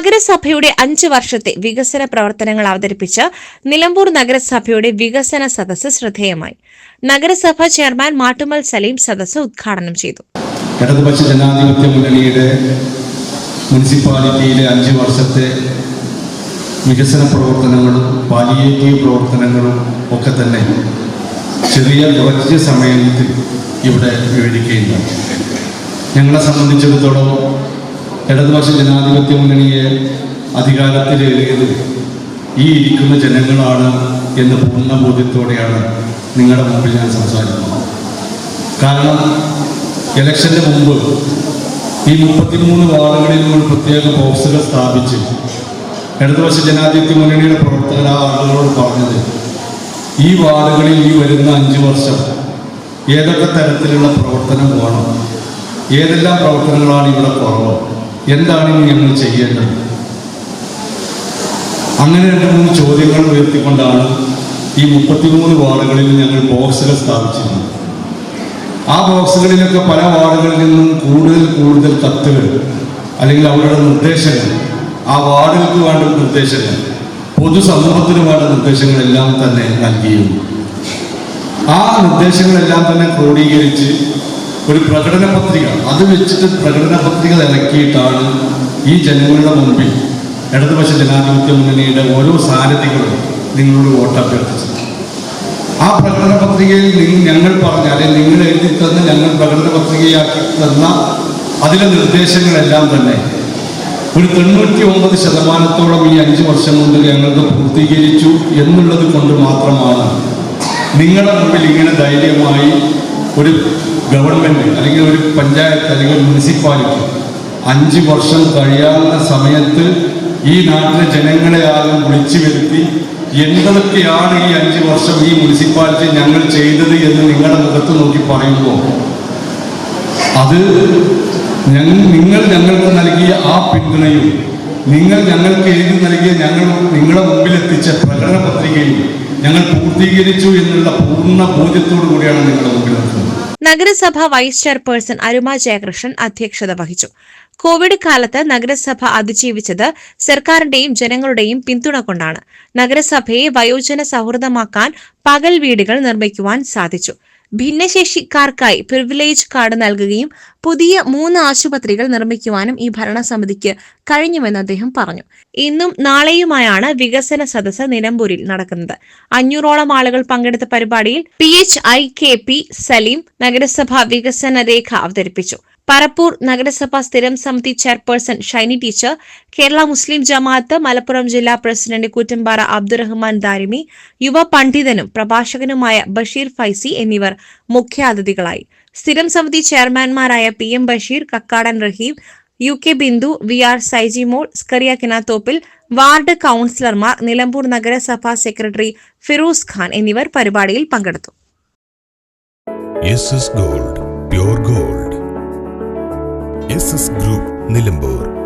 നഗരസഭയുടെ അഞ്ച് വർഷത്തെ വികസന പ്രവർത്തനങ്ങൾ അവതരിപ്പിച്ച് നിലമ്പൂർ നഗരസഭയുടെ വികസന സദസ്സ് ശ്രദ്ധേയമായി. നഗരസഭ ചെയർമാൻ മാട്ടുമൽ സലീം സദസ്സ് ഉദ്ഘാടനം ചെയ്തു. ഇടതുപക്ഷ ജനാധിപത്യ മുന്നണിയുടെ മുനിസിപ്പാലിറ്റിയിലെ അഞ്ച് വർഷത്തെ വികസന പ്രവർത്തനങ്ങളും പാലിയേറ്റീവ് പ്രവർത്തനങ്ങളും ഒക്കെ തന്നെ ചെറിയ കുറച്ച് സമയത്തിൽ ഇവിടെ വിവരിക്കുകയുണ്ട് ഞങ്ങളെ സംബന്ധിച്ചിടത്തോളം ഇടതുപക്ഷ ജനാധിപത്യ മുന്നണിയെ അധികാരത്തിലേറിയത് ഈ ഇരിക്കുന്ന ജനങ്ങളാണ് എന്ന് പൂർണ ബോധ്യത്തോടെയാണ് നിങ്ങളുടെ മുമ്പിൽ ഞാൻ സംസാരിക്കുന്നത്. കാരണം ഇലക്ഷന്റെ മുമ്പ് ഈ മുപ്പത്തിമൂന്ന് വാർഡുകളിൽ നിന്ന് പ്രത്യേക ബോക്സുകൾ സ്ഥാപിച്ച് ഇടതുപക്ഷ ജനാധിപത്യ മുന്നണിയുടെ പ്രവർത്തകർ ആ ആളുകളോട് പറഞ്ഞത് ഈ വാർഡുകളിൽ ഈ വരുന്ന അഞ്ച് വർഷം ഏതൊക്കെ തരത്തിലുള്ള പ്രവർത്തനം വേണം? ഏതെല്ലാം പ്രവർത്തനങ്ങളാണ് ഇവിടെ കുറവ്? എന്താണ് ഇനി ഞങ്ങൾ ചെയ്യേണ്ടത്? അങ്ങനെ രണ്ട് മൂന്ന് ചോദ്യങ്ങൾ ഉയർത്തിക്കൊണ്ടാണ് ഈ മുപ്പത്തിമൂന്ന് വാർഡുകളിൽ ഞങ്ങൾ ബോക്സുകൾ സ്ഥാപിച്ചിരുന്നത്. ആ ബോക്സുകളിലൊക്കെ പല വാർഡുകളിൽ നിന്നും കൂടുതൽ കൂടുതൽ കത്തുകൾ അല്ലെങ്കിൽ അവരുടെ നിർദ്ദേശങ്ങൾ ആ വാർഡുകൾക്ക് വേണ്ട നിർദ്ദേശങ്ങൾ പൊതുസമൂഹത്തിന് വേണ്ട നിർദ്ദേശങ്ങളെല്ലാം തന്നെ നൽകിയിരുന്നു. ആ നിർദ്ദേശങ്ങളെല്ലാം തന്നെ ക്രോഡീകരിച്ച് ഒരു പ്രകടന പത്രിക. അത് വെച്ചിട്ട് പ്രകടന പത്രിക ഇറക്കിയിട്ടാണ് ഈ ജനങ്ങളുടെ മുമ്പിൽ ഇടതുപക്ഷ ജനാധിപത്യ മുന്നണിയുടെ ഓരോ സാരഥികളും നിങ്ങളോട് വോട്ട് അഭ്യർത്ഥിച്ചത്. ആ പ്രകടന പത്രികയിൽ ഞങ്ങൾ പറഞ്ഞ അല്ലെങ്കിൽ നിങ്ങൾ എഴുതി തന്ന് ഞങ്ങൾ പ്രകടന പത്രികയാക്കി തന്ന അതിലെ നിർദ്ദേശങ്ങളെല്ലാം തന്നെ ഒരു തൊണ്ണൂറ്റി ഒമ്പത് ശതമാനത്തോളം ഈ അഞ്ച് വർഷം കൊണ്ട് ഞങ്ങൾക്ക് പൂർത്തീകരിച്ചു എന്നുള്ളത് കൊണ്ട് മാത്രമാണ് നിങ്ങളുടെ മുമ്പിൽ ഇങ്ങനെ ധൈര്യമായി ഒരു ഗവൺമെന്റ് അല്ലെങ്കിൽ ഒരു പഞ്ചായത്ത് അല്ലെങ്കിൽ മുനിസിപ്പാലിറ്റി അഞ്ച് വർഷം കഴിയാവുന്ന സമയത്ത് ഈ നാട്ടിലെ ജനങ്ങളെ ആകും വിളിച്ചു വരുത്തി എന്തൊക്കെയാണ് ഈ അഞ്ച് വർഷം ഈ മുനിസിപ്പാലിറ്റി ഞങ്ങൾ ചെയ്തത് എന്ന് നിങ്ങളുടെ മുഖത്ത് നോക്കി പറയുമ്പോൾ അത് നിങ്ങൾ ഞങ്ങൾക്ക് നൽകിയ ആ പിന്തുണയും നിങ്ങൾ ഞങ്ങൾക്ക് എഴുതി നൽകിയ ഞങ്ങൾ നിങ്ങളുടെ മുമ്പിൽ എത്തിച്ച പ്രകടന പത്രികയും ഞങ്ങൾ പൂർത്തീകരിച്ചു എന്നുള്ള പൂർണ ബോധ്യത്തോടു കൂടിയാണ് നിങ്ങളുടെ മുമ്പിൽ നിൽക്കുന്നത് നഗരസഭ വൈസ് ചെയർപേഴ്സൺ അരുമ ജയകൃഷ്ണൻ അധ്യക്ഷത വഹിച്ചു. കോവിഡ് കാലത്ത് നഗരസഭ അതിജീവിച്ചത് സർക്കാരിന്റെയും ജനങ്ങളുടെയും പിന്തുണ കൊണ്ടാണ്. നഗരസഭയെ വയോജന സൗഹൃദമാക്കാൻ പകൽ വീടുകൾ നിർമ്മിക്കുവാൻ സാധിച്ചു. ഭിന്നശേഷിക്കാർക്കായി പ്രിവിലേജ് കാർഡ് നൽകുകയും പുതിയ മൂന്ന് ആശുപത്രികൾ നിർമ്മിക്കുവാനും ഈ ഭരണസമിതിക്ക് കഴിഞ്ഞുവെന്ന് അദ്ദേഹം പറഞ്ഞു. ഇന്നും നാളെയുമായാണ് വികസന സദസ്സ് നിലമ്പൂരിൽ നടക്കുന്നത്. അഞ്ഞൂറോളം ആളുകൾ പങ്കെടുത്ത പരിപാടിയിൽ P H I K P Saleem നഗരസഭാ വികസന രേഖ അവതരിപ്പിച്ചു. പറപ്പൂർ നഗരസഭ സ്ഥിരം സമിതി ചെയർപേഴ്സൺ ഷൈനി ടീച്ചർ കേരള മുസ്ലിം ജമാഅത്ത് മലപ്പുറം ജില്ലാ പ്രസിഡന്റ് കൂറ്റമ്പാറ അബ്ദുറഹ്മാൻ ദാരിമി യുവ പണ്ഡിതനും പ്രഭാഷകനുമായ ബഷീർ ഫൈസി എന്നിവർ മുഖ്യാതിഥികളായി. സ്ഥിരം സമിതി ചെയർമാൻമാരായ P M Basheer Kakkadan Raheem U K Bindu V R Saijimol Scaria Kinathoppil ward കൌൺസിലർമാർ Nilambur നഗരസഭാ സെക്രട്ടറി ഫിറോസ് ഖാൻ എന്നിവർ പരിപാടിയിൽ പങ്കെടുത്തു. Gold gold. ഗ്രൂപ്പ് നിലമ്പൂർ.